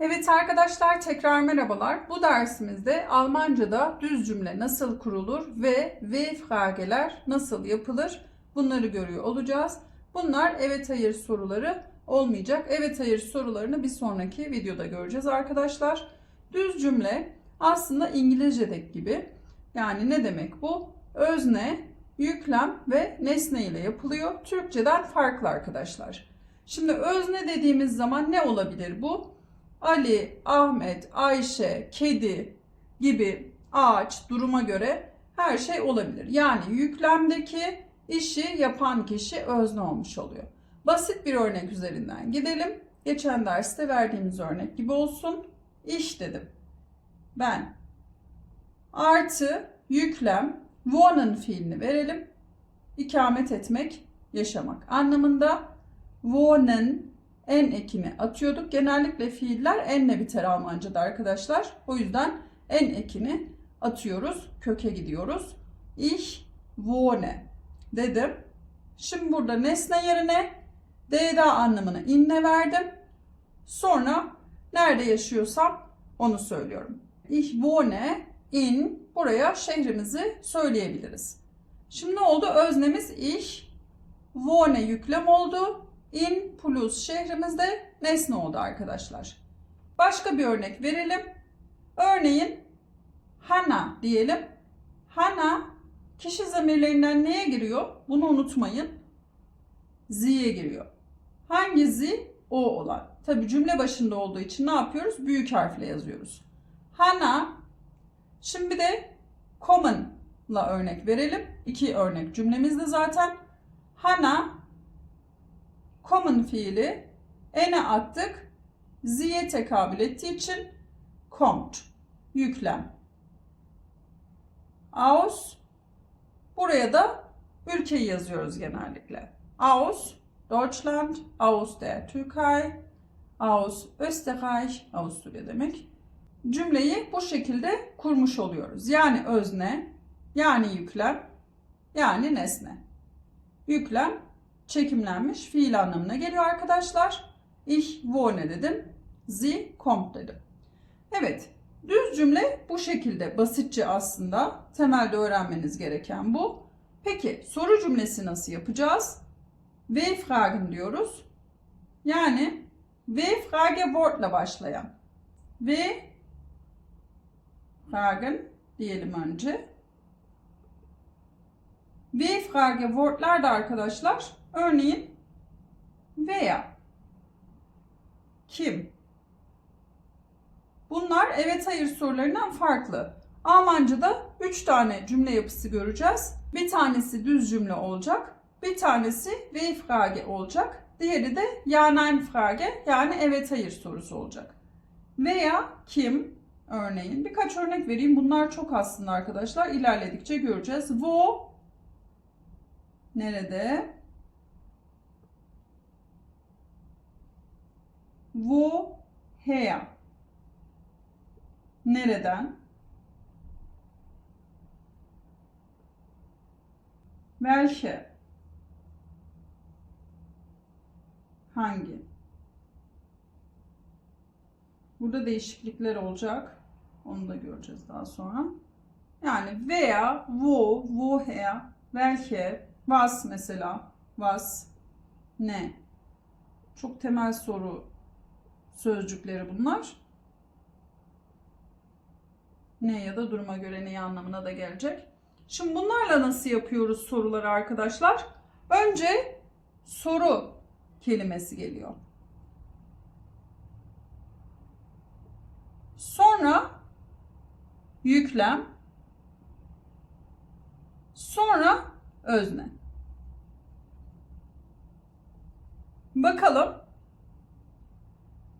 Evet arkadaşlar tekrar merhabalar. Bu dersimizde Almanca'da düz cümle nasıl kurulur ve ve frageler nasıl yapılır bunları görüyor olacağız. Bunlar evet hayır soruları olmayacak. Evet hayır sorularını bir sonraki videoda göreceğiz arkadaşlar. Düz cümle aslında İngilizce'deki gibi. Yani ne demek bu? Özne, yüklem ve nesne ile yapılıyor. Türkçeden farklı arkadaşlar. Şimdi özne dediğimiz zaman ne olabilir bu? Ali, Ahmet, Ayşe, kedi gibi ağaç duruma göre her şey olabilir. Yani yüklemdeki işi yapan kişi özne olmuş oluyor. Basit bir örnek üzerinden gidelim. Geçen derste verdiğimiz örnek gibi olsun. İş dedim. Ben. Artı yüklem wohnen fiilini verelim. İkamet etmek, yaşamak anlamında. Wohnen en ekini atıyorduk. Genellikle fiiller enle biter Almanca'da arkadaşlar. O yüzden en ekini atıyoruz. Köke gidiyoruz. Ich wohne dedim. Şimdi burada nesne yerine DDA anlamını inne verdim. Sonra nerede yaşıyorsam onu söylüyorum. Ich wohne in buraya şehrimizi söyleyebiliriz. Şimdi ne oldu? Öznemiz ich wohne yüklem oldu. In plus şehrimizde nesne oldu arkadaşlar. Başka bir örnek verelim. Örneğin Hana diyelim. Hana kişi zamirlerinden neye giriyor? Bunu unutmayın. Z'ye giriyor. Hangi Z? O olan. Tabi cümle başında olduğu için ne yapıyoruz? Büyük harfle yazıyoruz. Hana. Şimdi de common'la örnek verelim. İki örnek cümlemizde zaten. Hana common fiili ene attık. Z'ye tekabül ettiği için kommt. Yüklem. Aus. Buraya da ülkeyi yazıyoruz genellikle. Aus Deutschland, aus der Türkei, aus Österreich, Avusturya demek. Cümleyi bu şekilde kurmuş oluyoruz. Yani özne, yani yüklem, yani nesne. Yüklem çekimlenmiş fiil anlamına geliyor arkadaşlar. Ich wohne dedim. Sie kommt dedim. Evet, düz cümle bu şekilde basitçe aslında temelde öğrenmeniz gereken bu. Peki soru cümlesi nasıl yapacağız? V fragen diyoruz. Yani V frage wortla başlayan. V fragen diyelim önce. V frage wortlar da arkadaşlar örneğin veya kim Bunlar evet hayır sorularından farklı. Almanca'da 3 tane cümle yapısı göreceğiz. Bir tanesi düz cümle olacak. Bir tanesi ve frage olacak. Diğeri de ja nein frage yani evet hayır sorusu olacak. Veya kim örneğin birkaç örnek vereyim. Bunlar çok aslında arkadaşlar. İlerledikçe göreceğiz. Wo nerede? Woher nereden? Welche hangi? Burada değişiklikler olacak. Onu da göreceğiz daha sonra. Yani veya, wo, woher, welche, was mesela, was, ne. Çok temel soru sözcükleri bunlar. Ne ya da duruma göre ne anlamına da gelecek. Şimdi bunlarla nasıl yapıyoruz soruları arkadaşlar? Önce soru kelimesi geliyor. Sonra yüklem. Sonra özne. Bakalım.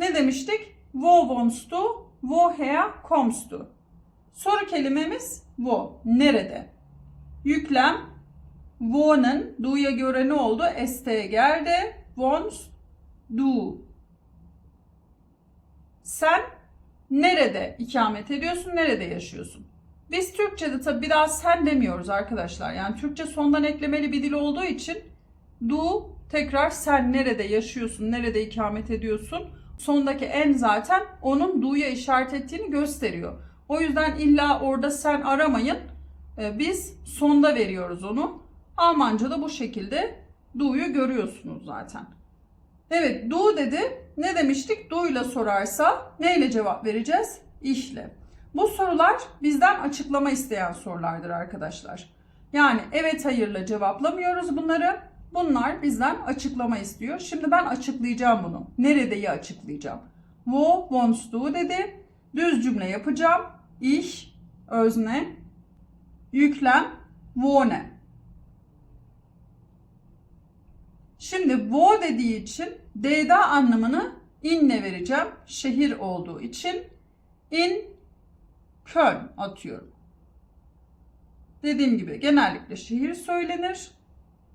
Ne demiştik? Wo wohnst du? Woher kommst du? Soru kelimemiz wo. Nerede? Yüklem wohnen. Du'ya göre ne oldu? S'ye geldi. Wohnst du. Sen nerede ikamet ediyorsun? Nerede yaşıyorsun? Biz Türkçe'de tabi biraz sen demiyoruz arkadaşlar. Yani Türkçe sondan eklemeli bir dil olduğu için du tekrar sen nerede yaşıyorsun, nerede ikamet ediyorsun sondaki en zaten onun du'ya işaret ettiğini gösteriyor. O yüzden illa orada sen aramayın. Ee, Biz sonda veriyoruz onu. Almanca'da bu şekilde du'yu görüyorsunuz zaten. Evet du dedi. Ne demiştik? Du ile sorarsa neyle cevap vereceğiz? İhle. Bu sorular bizden açıklama isteyen sorulardır arkadaşlar. Yani evet hayırla cevaplamıyoruz bunları. Bunlar bizden açıklama istiyor. Şimdi ben açıklayacağım bunu. Neredeyi açıklayacağım. Wo wants du dedi. Düz cümle yapacağım. Ich özne yüklem wohne. Şimdi wo dediği için D'da anlamını inle vereceğim. Şehir olduğu için in Köln atıyorum. Dediğim gibi genellikle şehir söylenir.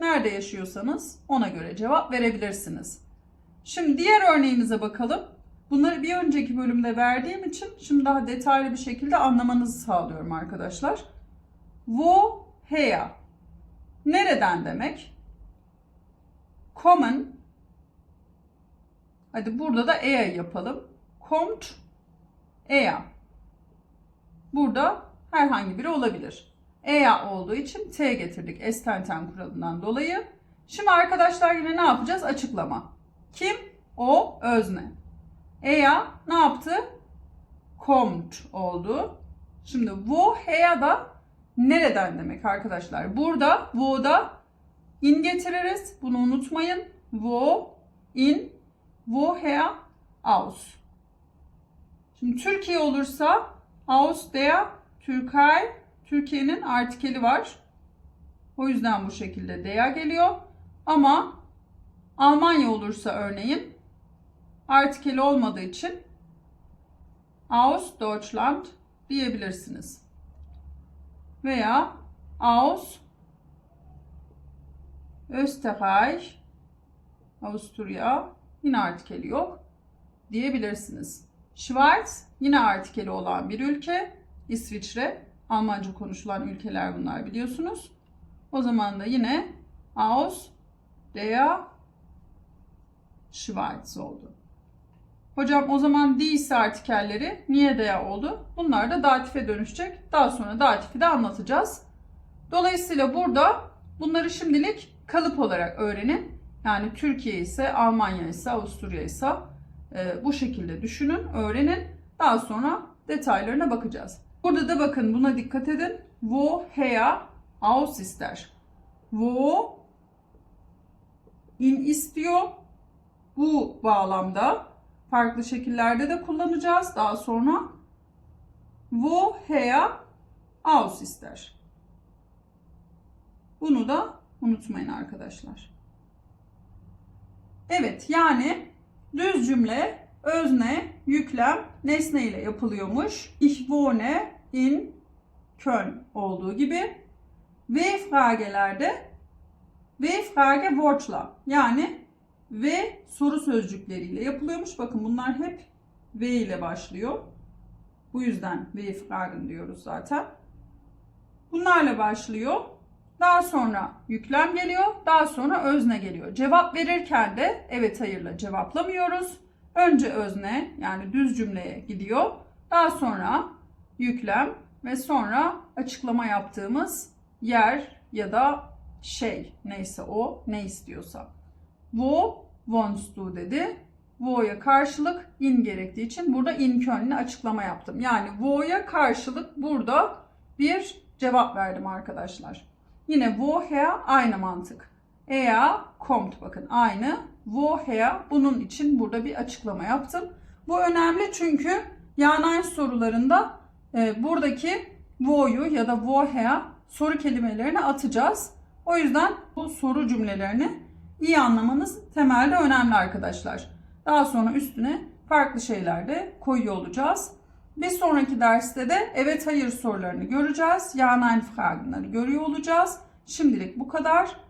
Nerede yaşıyorsanız ona göre cevap verebilirsiniz. Şimdi diğer örneğimize bakalım. Bunları bir önceki bölümde verdiğim için şimdi daha detaylı bir şekilde anlamanızı sağlıyorum arkadaşlar. Woher? Nereden demek? Kommen. Hadi burada da e'ya yapalım. Kommt e'ya. Burada herhangi biri olabilir. Eya olduğu için T getirdik estenten kuralından dolayı. Şimdi arkadaşlar yine ne yapacağız? Açıklama. Kim? O özne. Eya ne yaptı? Kommt oldu. Şimdi woher da nereden demek arkadaşlar? Burada wo'da in getiririz. Bunu unutmayın. Wo, in, woher, aus. Şimdi Türkiye olursa aus der, Türkei, Türkiye'nin artikeli var. O yüzden bu şekilde der geliyor. Ama Almanya olursa örneğin artikeli olmadığı için aus Deutschland diyebilirsiniz. Veya aus Österreich, Avusturya yine artikeli yok diyebilirsiniz. Schweiz yine artikeli olan bir ülke. İsviçre, Almanca konuşulan ülkeler bunlar biliyorsunuz. O zaman da yine aus der Schweiz oldu. Hocam o zaman değilse artikelleri niye der oldu? Bunlar da datife dönüşecek. Daha sonra datifi de anlatacağız. Dolayısıyla burada bunları şimdilik kalıp olarak öğrenin. Yani Türkiye ise, Almanya ise, Avusturya ise e, bu şekilde düşünün, öğrenin. Daha sonra detaylarına bakacağız. Burada da bakın buna dikkat edin. Woher aus ister. Wo in istiyor. Bu bağlamda farklı şekillerde de kullanacağız. Daha sonra woher aus ister. Bunu da unutmayın arkadaşlar. Evet yani düz cümle özne, yüklem, nesne ile yapılıyormuş. Ich wohne in Köln olduğu gibi. V fragelerde V frage Wortla yani ve soru sözcükleriyle yapılıyormuş. Bakın bunlar hep V ile başlıyor. Bu yüzden V fragen diyoruz zaten. Bunlarla başlıyor. Daha sonra yüklem geliyor. Daha sonra özne geliyor. Cevap verirken de evet hayırla cevaplamıyoruz. Önce özne yani düz cümleye gidiyor. Daha sonra yüklem ve sonra açıklama yaptığımız yer ya da şey neyse o ne istiyorsa. Wo wants to dedi. Wo'ya karşılık in gerektiği için burada in könlüne açıklama yaptım. Yani wo'ya karşılık burada bir cevap verdim arkadaşlar. Yine woher aynı mantık. Ea kommt bakın aynı. Woher bunun için burada bir açıklama yaptım. Bu önemli çünkü Yanay sorularında e, buradaki wo'yu ya da woher soru kelimelerini atacağız. O yüzden bu soru cümlelerini iyi anlamanız temelde önemli arkadaşlar. Daha sonra üstüne farklı şeyler de koyuyor olacağız. Bir sonraki derste de evet hayır sorularını göreceğiz. Ja nein görüyor olacağız. Şimdilik bu kadar.